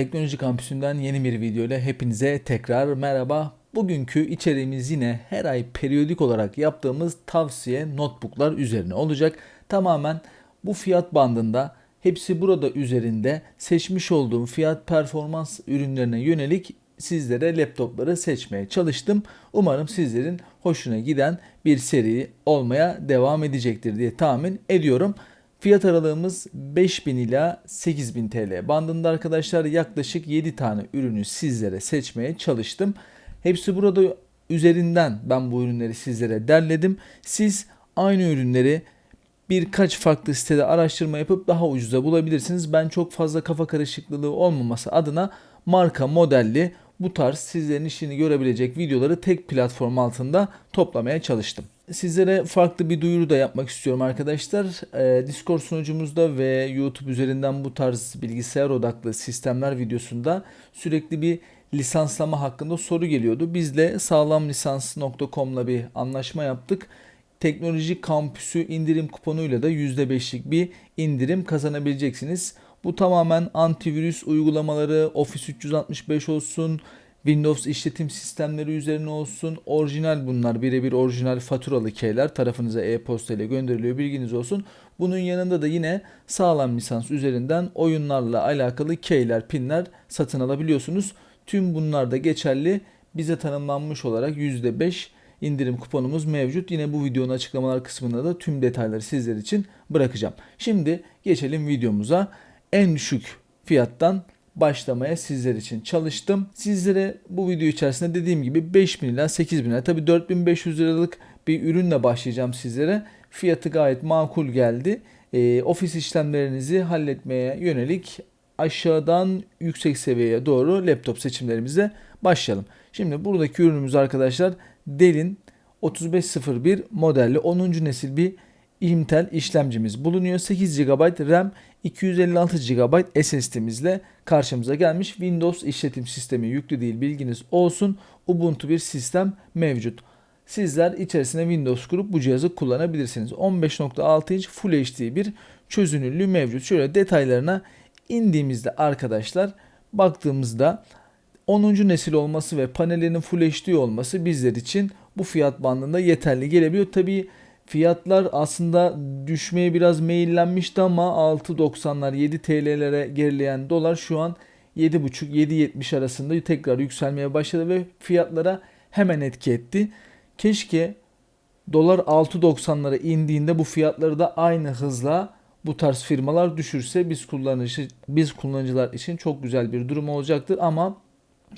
Teknoloji Kampüsü'nden yeni bir video ile hepinize tekrar merhaba. Bugünkü içeriğimiz yine her ay periyodik olarak yaptığımız tavsiye notebooklar üzerine olacak. Tamamen bu fiyat bandında hepsi burada üzerinde seçmiş olduğum fiyat performans ürünlerine yönelik sizlere laptopları seçmeye çalıştım. Umarım sizlerin hoşuna giden bir seri olmaya devam edecektir diye tahmin ediyorum. Fiyat aralığımız 5000 ila 8000 TL bandında arkadaşlar yaklaşık 7 tane ürünü sizlere seçmeye çalıştım. Hepsi burada üzerinden ben bu ürünleri sizlere derledim. Siz aynı ürünleri birkaç farklı sitede araştırma yapıp daha ucuza bulabilirsiniz. Ben çok fazla kafa karışıklığı olmaması adına marka modelli bu tarz sizlerin işini görebilecek videoları tek platform altında toplamaya çalıştım. Sizlere farklı bir duyuru da yapmak istiyorum arkadaşlar. Ee, Discord sunucumuzda ve YouTube üzerinden bu tarz bilgisayar odaklı sistemler videosunda sürekli bir lisanslama hakkında soru geliyordu. Biz de sağlamlisans.com'la bir anlaşma yaptık. Teknoloji Kampüsü indirim kuponuyla da %5'lik bir indirim kazanabileceksiniz. Bu tamamen antivirüs uygulamaları, Office 365 olsun, Windows işletim sistemleri üzerine olsun. Orijinal bunlar birebir orijinal faturalı keyler tarafınıza e-posta ile gönderiliyor bilginiz olsun. Bunun yanında da yine sağlam lisans üzerinden oyunlarla alakalı keyler, pinler satın alabiliyorsunuz. Tüm bunlar da geçerli. Bize tanımlanmış olarak %5 indirim kuponumuz mevcut. Yine bu videonun açıklamalar kısmında da tüm detayları sizler için bırakacağım. Şimdi geçelim videomuza. En düşük fiyattan başlamaya sizler için çalıştım. Sizlere bu video içerisinde dediğim gibi 5000 ila 8000 lira tabi 4500 liralık bir ürünle başlayacağım sizlere. Fiyatı gayet makul geldi. E, ofis işlemlerinizi halletmeye yönelik aşağıdan yüksek seviyeye doğru laptop seçimlerimize başlayalım. Şimdi buradaki ürünümüz arkadaşlar Dell'in 3501 modelli 10. nesil bir Intel işlemcimiz bulunuyor. 8 GB RAM, 256 GB SSD'mizle karşımıza gelmiş. Windows işletim sistemi yüklü değil bilginiz olsun. Ubuntu bir sistem mevcut. Sizler içerisine Windows kurup bu cihazı kullanabilirsiniz. 15.6 inç Full HD bir çözünürlüğü mevcut. Şöyle detaylarına indiğimizde arkadaşlar baktığımızda 10. nesil olması ve panelinin Full HD olması bizler için bu fiyat bandında yeterli gelebiliyor. Tabii Fiyatlar aslında düşmeye biraz meyillenmişti ama 6.90'lar 7 TL'lere gerileyen dolar şu an 7.5-7.70 arasında tekrar yükselmeye başladı ve fiyatlara hemen etki etti. Keşke dolar 6.90'lara indiğinde bu fiyatları da aynı hızla bu tarz firmalar düşürse biz kullanıcı biz kullanıcılar için çok güzel bir durum olacaktır ama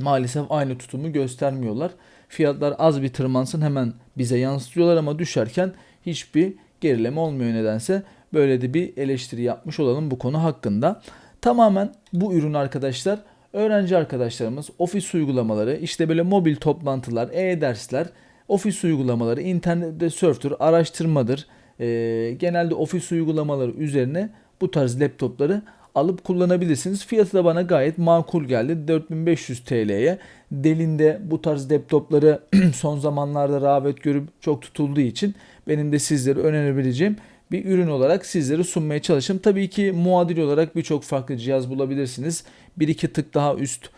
maalesef aynı tutumu göstermiyorlar. Fiyatlar az bir tırmansın hemen bize yansıtıyorlar ama düşerken hiçbir gerileme olmuyor nedense. Böyle de bir eleştiri yapmış olalım bu konu hakkında. Tamamen bu ürün arkadaşlar öğrenci arkadaşlarımız ofis uygulamaları, işte böyle mobil toplantılar, e-dersler, ofis uygulamaları, internette surf'tur, araştırmadır. Ee, genelde ofis uygulamaları üzerine bu tarz laptopları alıp kullanabilirsiniz. Fiyatı da bana gayet makul geldi. 4500 TL'ye. Delinde bu tarz laptopları son zamanlarda rağbet görüp çok tutulduğu için benim de sizlere önerebileceğim bir ürün olarak sizlere sunmaya çalıştım. Tabii ki muadil olarak birçok farklı cihaz bulabilirsiniz. Bir iki tık daha üst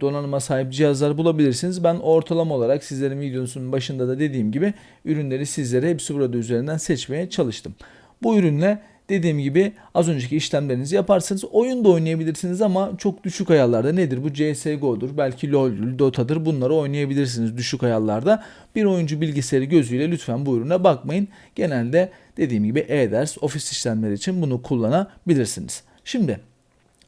donanıma sahip cihazlar bulabilirsiniz. Ben ortalama olarak sizlerin videosunun başında da dediğim gibi ürünleri sizlere hepsi burada üzerinden seçmeye çalıştım. Bu ürünle Dediğim gibi az önceki işlemlerinizi yaparsınız. Oyun da oynayabilirsiniz ama çok düşük ayarlarda. Nedir bu? CSGO'dur, belki LoL'dür, Dota'dır. Bunları oynayabilirsiniz düşük ayarlarda. Bir oyuncu bilgisayarı gözüyle lütfen bu ürüne bakmayın. Genelde dediğim gibi e-ders, ofis işlemleri için bunu kullanabilirsiniz. Şimdi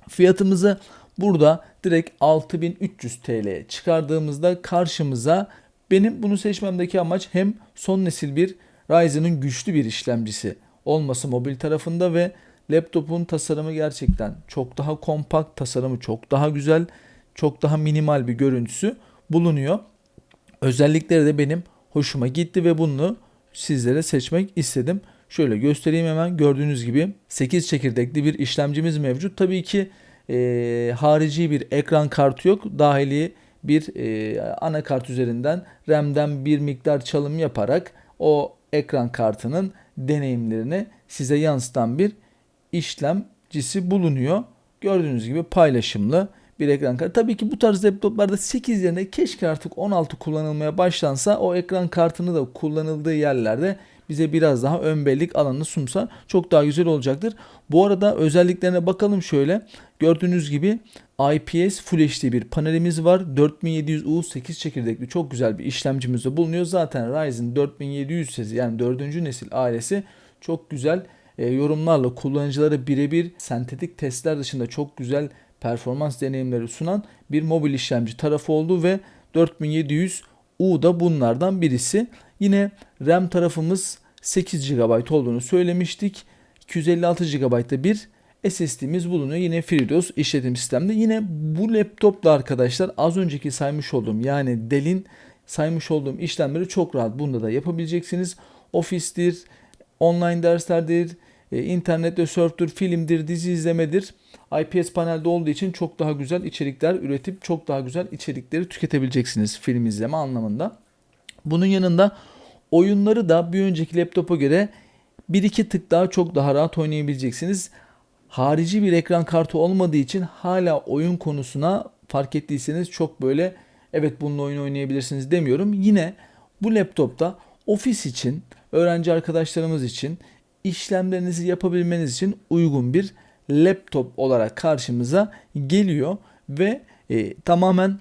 fiyatımızı burada direkt 6300 TL çıkardığımızda karşımıza benim bunu seçmemdeki amaç hem son nesil bir Ryzen'ın güçlü bir işlemcisi olması mobil tarafında ve laptopun tasarımı gerçekten çok daha kompakt, tasarımı çok daha güzel, çok daha minimal bir görüntüsü bulunuyor. Özellikleri de benim hoşuma gitti ve bunu sizlere seçmek istedim. Şöyle göstereyim hemen gördüğünüz gibi 8 çekirdekli bir işlemcimiz mevcut. Tabii ki e, harici bir ekran kartı yok. Dahili bir e, anakart üzerinden RAM'den bir miktar çalım yaparak o ekran kartının deneyimlerini size yansıtan bir işlemcisi bulunuyor. Gördüğünüz gibi paylaşımlı bir ekran kartı. Tabii ki bu tarz laptoplarda 8 yerine keşke artık 16 kullanılmaya başlansa o ekran kartını da kullanıldığı yerlerde bize biraz daha ön bellek alanını sunsa çok daha güzel olacaktır. Bu arada özelliklerine bakalım şöyle. Gördüğünüz gibi IPS Full HD bir panelimiz var. 4700U 8 çekirdekli çok güzel bir işlemcimiz de bulunuyor. Zaten Ryzen 4700 serisi yani 4. nesil ailesi çok güzel e, yorumlarla kullanıcılara birebir sentetik testler dışında çok güzel performans deneyimleri sunan bir mobil işlemci tarafı oldu ve 4700U da bunlardan birisi. Yine RAM tarafımız 8 GB olduğunu söylemiştik. 256 GB'da bir SSD'miz bulunuyor. Yine FreeDOS işletim sistemde. Yine bu laptopla arkadaşlar az önceki saymış olduğum yani Dell'in saymış olduğum işlemleri çok rahat bunda da yapabileceksiniz. Ofis'tir, online derslerdir, e, internette surf'tür, filmdir, dizi izlemedir. IPS panelde olduğu için çok daha güzel içerikler üretip çok daha güzel içerikleri tüketebileceksiniz film izleme anlamında. Bunun yanında oyunları da bir önceki laptopa göre bir iki tık daha çok daha rahat oynayabileceksiniz. Harici bir ekran kartı olmadığı için hala oyun konusuna fark ettiyseniz çok böyle evet bununla oyun oynayabilirsiniz demiyorum. Yine bu laptopta ofis için, öğrenci arkadaşlarımız için işlemlerinizi yapabilmeniz için uygun bir laptop olarak karşımıza geliyor ve e, tamamen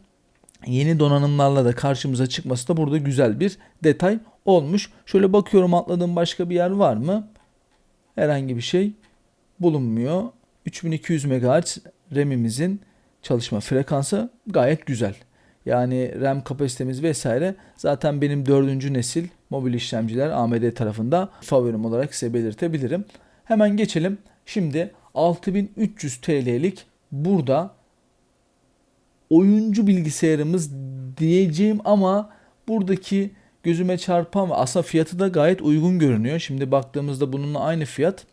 yeni donanımlarla da karşımıza çıkması da burada güzel bir detay olmuş. Şöyle bakıyorum atladığım başka bir yer var mı? Herhangi bir şey bulunmuyor. 3200 MHz RAM'imizin çalışma frekansı gayet güzel. Yani RAM kapasitemiz vesaire zaten benim dördüncü nesil mobil işlemciler AMD tarafında favorim olarak size belirtebilirim. Hemen geçelim. Şimdi 6300 TL'lik burada oyuncu bilgisayarımız diyeceğim ama buradaki gözüme çarpan ve aslında fiyatı da gayet uygun görünüyor. Şimdi baktığımızda bununla aynı fiyat.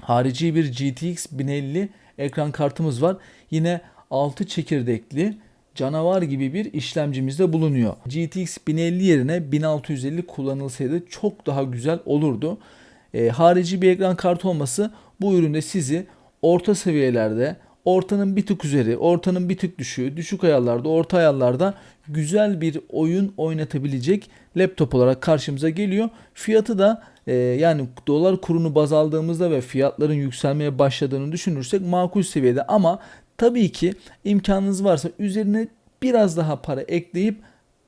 Harici bir GTX 1050 ekran kartımız var. Yine 6 çekirdekli canavar gibi bir işlemcimiz de bulunuyor. GTX 1050 yerine 1650 kullanılsaydı çok daha güzel olurdu. E, harici bir ekran kartı olması bu üründe sizi orta seviyelerde, ortanın bir tık üzeri, ortanın bir tık düşüğü, düşük ayarlarda, orta ayarlarda güzel bir oyun oynatabilecek laptop olarak karşımıza geliyor. Fiyatı da e, yani dolar kurunu baz aldığımızda ve fiyatların yükselmeye başladığını düşünürsek makul seviyede ama tabii ki imkanınız varsa üzerine biraz daha para ekleyip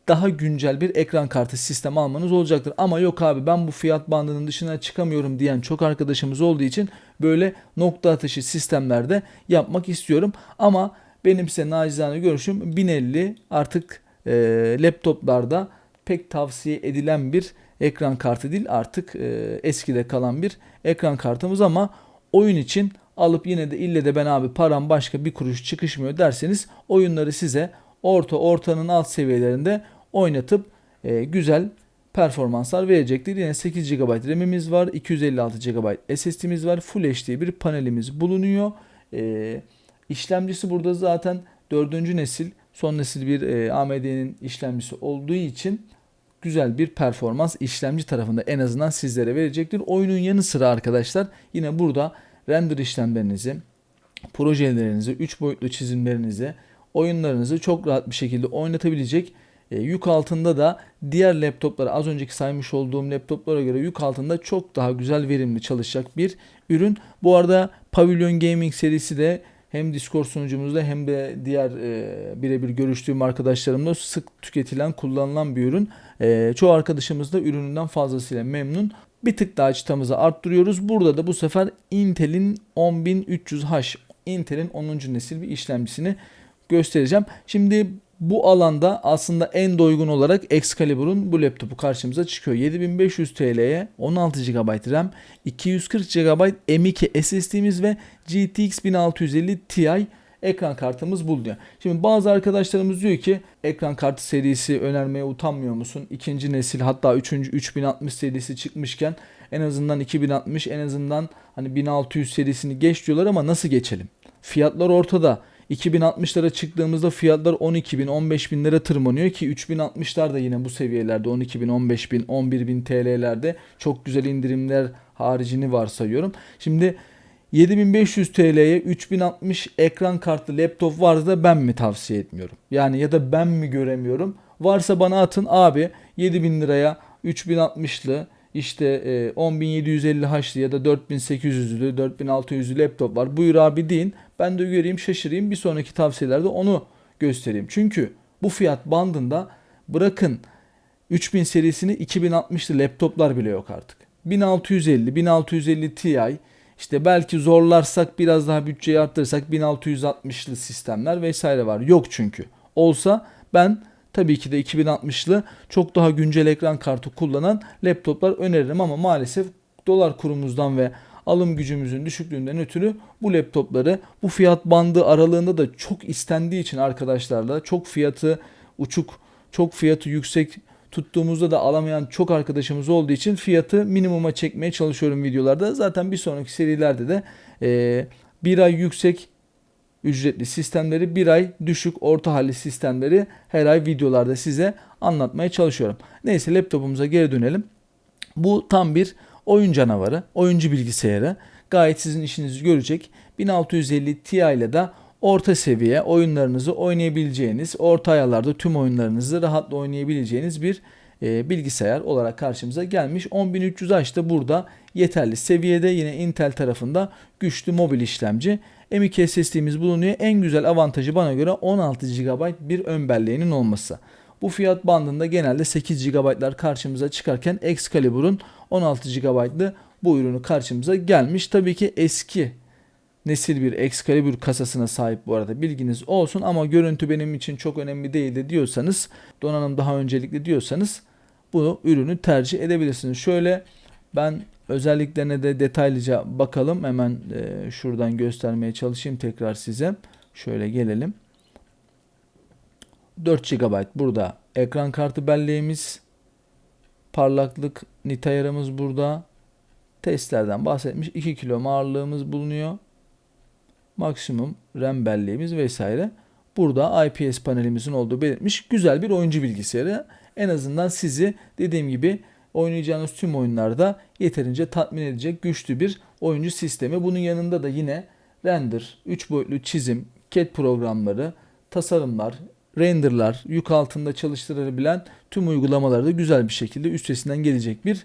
daha güncel bir ekran kartı sistemi almanız olacaktır. Ama yok abi ben bu fiyat bandının dışına çıkamıyorum diyen çok arkadaşımız olduğu için böyle nokta atışı sistemlerde yapmak istiyorum. Ama benim size nacizane görüşüm 1050 artık e, laptoplarda pek tavsiye edilen bir ekran kartı değil artık e, eskide kalan bir ekran kartımız ama oyun için alıp yine de ille de ben abi param başka bir kuruş çıkışmıyor derseniz oyunları size orta ortanın alt seviyelerinde oynatıp e, güzel performanslar verecektir. Yine 8 GB RAM'imiz var. 256 GB SSD'miz var. Full HD bir panelimiz bulunuyor. E, işlemcisi burada zaten 4. nesil son nesil bir e, AMD'nin işlemcisi olduğu için güzel bir performans işlemci tarafında en azından sizlere verecektir. Oyunun yanı sıra arkadaşlar yine burada render işlemlerinizi, projelerinizi, 3 boyutlu çizimlerinizi, oyunlarınızı çok rahat bir şekilde oynatabilecek e, yük altında da diğer laptoplara az önceki saymış olduğum laptoplara göre yük altında çok daha güzel verimli çalışacak bir ürün. Bu arada Pavilion Gaming serisi de hem Discord sunucumuzda hem de diğer e, birebir görüştüğüm arkadaşlarımla sık tüketilen, kullanılan bir ürün. E, çoğu arkadaşımız da ürününden fazlasıyla memnun. Bir tık daha çıtamızı arttırıyoruz. Burada da bu sefer Intel'in 10300H, Intel'in 10. nesil bir işlemcisini göstereceğim. Şimdi bu alanda aslında en doygun olarak Excalibur'un bu laptopu karşımıza çıkıyor. 7500 TL'ye 16 GB RAM, 240 GB M2 SSD'miz ve GTX 1650 Ti ekran kartımız bulunuyor. Şimdi bazı arkadaşlarımız diyor ki ekran kartı serisi önermeye utanmıyor musun? İkinci nesil hatta üçüncü 3060 serisi çıkmışken en azından 2060 en azından hani 1600 serisini geç diyorlar ama nasıl geçelim? Fiyatlar ortada. 2060'lara çıktığımızda fiyatlar 12 bin 15 bin lira tırmanıyor ki 3060'lar da yine bu seviyelerde 12 bin 15 bin 11 bin TL'lerde çok güzel indirimler haricini varsayıyorum. Şimdi 7500 TL'ye 3060 ekran kartlı laptop varsa da ben mi tavsiye etmiyorum? Yani ya da ben mi göremiyorum? Varsa bana atın abi 7000 liraya 3060'lı işte e, 10750H'lı ya da 4800'lü 4600'lü laptop var. Buyur abi deyin. Ben de göreyim şaşırayım. Bir sonraki tavsiyelerde onu göstereyim. Çünkü bu fiyat bandında bırakın 3000 serisini 2060'lı laptoplar bile yok artık. 1650, 1650 Ti işte belki zorlarsak biraz daha bütçeyi arttırırsak 1660'lı sistemler vesaire var. Yok çünkü. Olsa ben tabii ki de 2060'lı çok daha güncel ekran kartı kullanan laptoplar öneririm ama maalesef dolar kurumuzdan ve alım gücümüzün düşüklüğünden ötürü bu laptopları bu fiyat bandı aralığında da çok istendiği için arkadaşlarla çok fiyatı uçuk, çok fiyatı yüksek tuttuğumuzda da alamayan çok arkadaşımız olduğu için fiyatı minimuma çekmeye çalışıyorum videolarda. Zaten bir sonraki serilerde de e, bir ay yüksek ücretli sistemleri, bir ay düşük orta halli sistemleri her ay videolarda size anlatmaya çalışıyorum. Neyse laptopumuza geri dönelim. Bu tam bir oyun canavarı, oyuncu bilgisayarı. Gayet sizin işinizi görecek. 1650 Ti ile de orta seviye oyunlarınızı oynayabileceğiniz, orta ayarlarda tüm oyunlarınızı rahatla oynayabileceğiniz bir e, bilgisayar olarak karşımıza gelmiş. 10300H da burada yeterli seviyede yine Intel tarafında güçlü mobil işlemci. M.2 SSD'miz bulunuyor. En güzel avantajı bana göre 16 GB bir ön belleğinin olması. Bu fiyat bandında genelde 8 GB'lar karşımıza çıkarken Excalibur'un 16 GB'lı bu ürünü karşımıza gelmiş. Tabii ki eski nesil bir Excalibur kasasına sahip bu arada bilginiz olsun ama görüntü benim için çok önemli değildi diyorsanız donanım daha öncelikli diyorsanız bu ürünü tercih edebilirsiniz. Şöyle ben özelliklerine de detaylıca bakalım. Hemen e, şuradan göstermeye çalışayım tekrar size. Şöyle gelelim. 4 GB burada ekran kartı belleğimiz. Parlaklık nit ayarımız burada. Testlerden bahsetmiş. 2 kilo ağırlığımız bulunuyor. Maksimum RAM belleğimiz vesaire. Burada IPS panelimizin olduğu belirtmiş. Güzel bir oyuncu bilgisayarı. En azından sizi dediğim gibi oynayacağınız tüm oyunlarda yeterince tatmin edecek güçlü bir oyuncu sistemi. Bunun yanında da yine render, 3 boyutlu çizim, CAD programları, tasarımlar, renderlar, yük altında çalıştırılabilen tüm uygulamaları da güzel bir şekilde üstesinden gelecek bir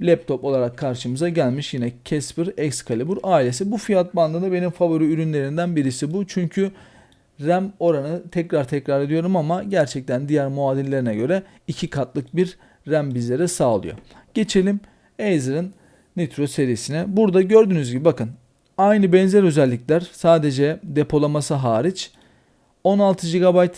laptop olarak karşımıza gelmiş yine Casper Excalibur ailesi. Bu fiyat bandında benim favori ürünlerinden birisi bu. Çünkü RAM oranı tekrar tekrar ediyorum ama gerçekten diğer muadillerine göre iki katlık bir RAM bizlere sağlıyor. Geçelim Acer'ın Nitro serisine. Burada gördüğünüz gibi bakın aynı benzer özellikler sadece depolaması hariç 16 GB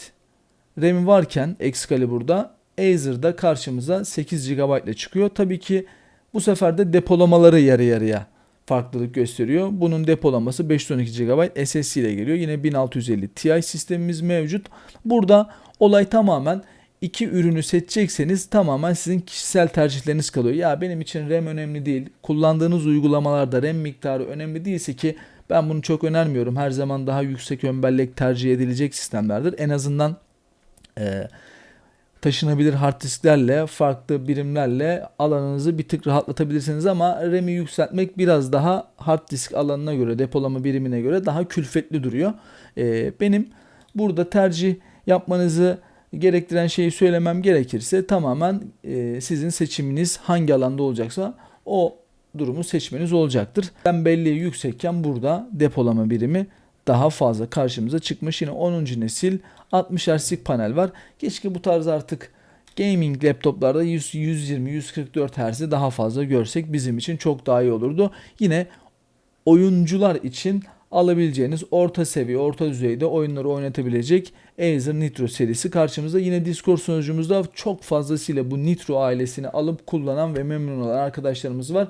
RAM'i varken Excalibur'da Acer'da karşımıza 8 GB ile çıkıyor. Tabii ki bu sefer de depolamaları yarı yarıya farklılık gösteriyor. Bunun depolaması 512 GB SSD ile geliyor. Yine 1650 Ti sistemimiz mevcut. Burada olay tamamen iki ürünü seçecekseniz tamamen sizin kişisel tercihleriniz kalıyor. Ya benim için RAM önemli değil. Kullandığınız uygulamalarda RAM miktarı önemli değilse ki ben bunu çok önermiyorum. Her zaman daha yüksek ön bellek tercih edilecek sistemlerdir. En azından e, taşınabilir hard disklerle, farklı birimlerle alanınızı bir tık rahatlatabilirsiniz ama RAM'i yükseltmek biraz daha hard disk alanına göre, depolama birimine göre daha külfetli duruyor. E, benim burada tercih yapmanızı gerektiren şeyi söylemem gerekirse tamamen e, sizin seçiminiz hangi alanda olacaksa o durumu seçmeniz olacaktır. Ben belleği yüksekken burada depolama birimi daha fazla karşımıza çıkmış. Yine 10. nesil 60 Hz'lik panel var. Keşke bu tarz artık gaming laptoplarda 120-144 Hz'i daha fazla görsek bizim için çok daha iyi olurdu. Yine oyuncular için alabileceğiniz orta seviye, orta düzeyde oyunları oynatabilecek Acer Nitro serisi karşımızda. Yine Discord sunucumuzda çok fazlasıyla bu Nitro ailesini alıp kullanan ve memnun olan arkadaşlarımız var.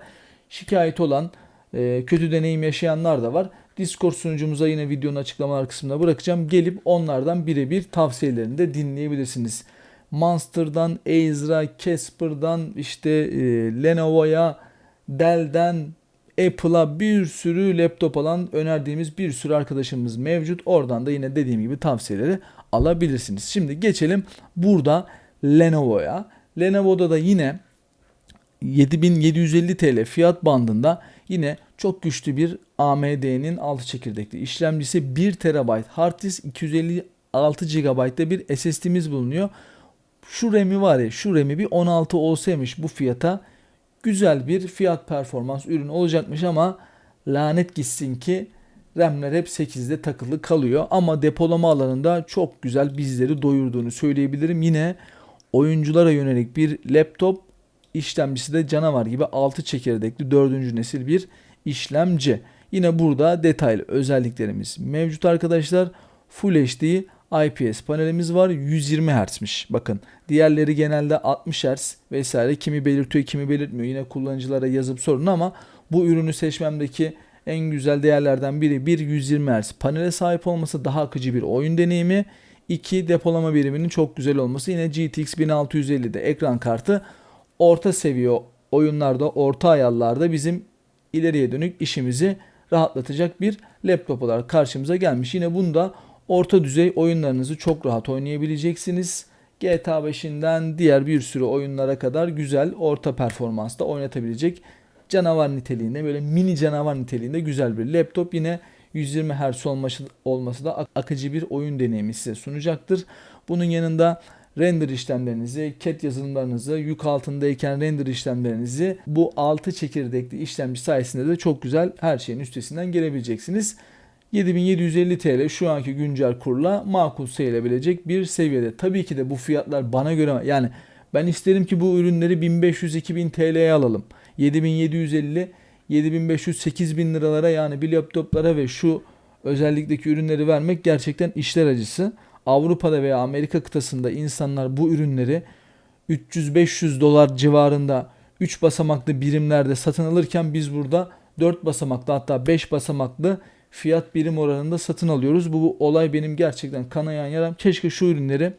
Şikayet olan, e, kötü deneyim yaşayanlar da var. Discord sunucumuza yine videonun açıklamalar kısmına bırakacağım. Gelip onlardan birebir tavsiyelerini de dinleyebilirsiniz. Monster'dan, Acer'a, Casper'dan işte e, Lenovo'ya, Dell'den, Apple'a bir sürü laptop alan önerdiğimiz bir sürü arkadaşımız mevcut. Oradan da yine dediğim gibi tavsiyeleri alabilirsiniz. Şimdi geçelim burada Lenovo'ya. Lenovo'da da yine 7750 TL fiyat bandında yine çok güçlü bir AMD'nin 6 çekirdekli işlemcisi 1 TB hard disk 256 GB'da bir SSD'miz bulunuyor. Şu RAM'i var ya şu RAM'i bir 16 olsaymış bu fiyata güzel bir fiyat performans ürün olacakmış ama lanet gitsin ki RAM'ler hep 8'de takılı kalıyor ama depolama alanında çok güzel bizleri doyurduğunu söyleyebilirim. Yine oyunculara yönelik bir laptop işlemcisi de canavar gibi 6 çekirdekli 4. nesil bir işlemci. Yine burada detaylı özelliklerimiz mevcut arkadaşlar. Full HD IPS panelimiz var 120 Hz'miş. Bakın diğerleri genelde 60 Hz vesaire kimi belirtiyor kimi belirtmiyor. Yine kullanıcılara yazıp sorun ama bu ürünü seçmemdeki en güzel değerlerden biri bir 120 Hz panele sahip olması daha akıcı bir oyun deneyimi. 2 depolama biriminin çok güzel olması. Yine GTX 1650'de ekran kartı orta seviye oyunlarda, orta ayarlarda bizim ileriye dönük işimizi rahatlatacak bir laptop olarak karşımıza gelmiş. Yine bunda orta düzey oyunlarınızı çok rahat oynayabileceksiniz. GTA 5'inden diğer bir sürü oyunlara kadar güzel orta performansta oynatabilecek canavar niteliğinde böyle mini canavar niteliğinde güzel bir laptop. Yine 120 Hz olması, olması da akıcı bir oyun deneyimi size sunacaktır. Bunun yanında render işlemlerinizi, CAD yazılımlarınızı, yük altındayken render işlemlerinizi bu 6 çekirdekli işlemci sayesinde de çok güzel her şeyin üstesinden gelebileceksiniz. 7750 TL şu anki güncel kurla makul sayılabilecek bir seviyede. Tabii ki de bu fiyatlar bana göre yani ben isterim ki bu ürünleri 1500-2000 TL'ye alalım. 7750 7500 8000 liralara yani bir laptoplara ve şu özellikteki ürünleri vermek gerçekten işler acısı. Avrupa'da veya Amerika kıtasında insanlar bu ürünleri 300-500 dolar civarında 3 basamaklı birimlerde satın alırken biz burada 4 basamaklı hatta 5 basamaklı fiyat birim oranında satın alıyoruz. Bu, bu olay benim gerçekten kanayan yaram. Keşke şu ürünleri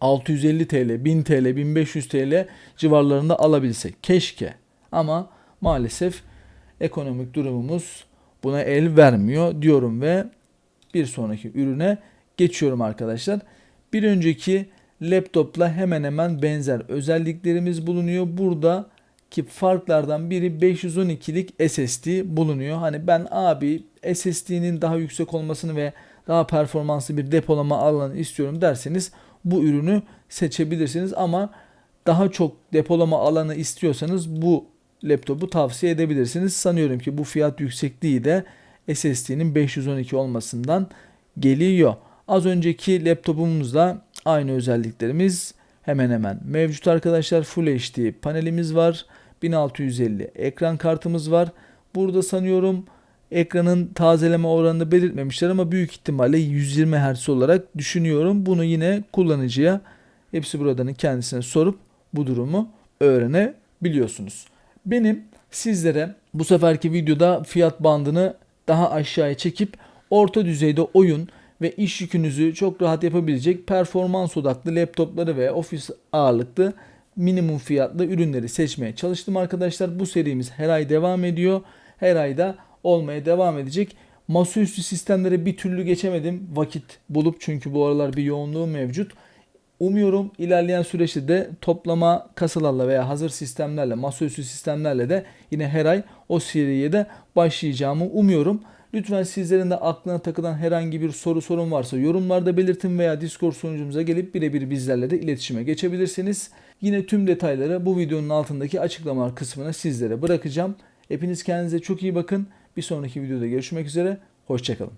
650 TL, 1000 TL, 1500 TL civarlarında alabilsek. Keşke. Ama maalesef ekonomik durumumuz buna el vermiyor diyorum ve bir sonraki ürüne geçiyorum arkadaşlar. Bir önceki laptopla hemen hemen benzer özelliklerimiz bulunuyor. Burada ki farklardan biri 512'lik SSD bulunuyor. Hani ben abi SSD'nin daha yüksek olmasını ve daha performanslı bir depolama alanı istiyorum derseniz bu ürünü seçebilirsiniz ama daha çok depolama alanı istiyorsanız bu laptopu tavsiye edebilirsiniz. Sanıyorum ki bu fiyat yüksekliği de SSD'nin 512 olmasından geliyor. Az önceki laptopumuzda aynı özelliklerimiz hemen hemen mevcut arkadaşlar. Full HD panelimiz var. 1650 ekran kartımız var. Burada sanıyorum ekranın tazeleme oranını belirtmemişler ama büyük ihtimalle 120 Hz olarak düşünüyorum. Bunu yine kullanıcıya hepsi buradanın kendisine sorup bu durumu öğrenebiliyorsunuz. Benim sizlere bu seferki videoda fiyat bandını daha aşağıya çekip orta düzeyde oyun ve iş yükünüzü çok rahat yapabilecek performans odaklı laptopları ve ofis ağırlıklı minimum fiyatlı ürünleri seçmeye çalıştım arkadaşlar. Bu serimiz her ay devam ediyor. Her ayda olmaya devam edecek. Masaüstü sistemlere bir türlü geçemedim vakit bulup çünkü bu aralar bir yoğunluğu mevcut. Umuyorum ilerleyen süreçte de toplama kasalarla veya hazır sistemlerle, masaüstü sistemlerle de yine her ay o seriye de başlayacağımı umuyorum. Lütfen sizlerin de aklına takılan herhangi bir soru sorun varsa yorumlarda belirtin veya Discord sunucumuza gelip birebir bizlerle de iletişime geçebilirsiniz. Yine tüm detayları bu videonun altındaki açıklamalar kısmına sizlere bırakacağım. Hepiniz kendinize çok iyi bakın. Bir sonraki videoda görüşmek üzere. Hoşçakalın.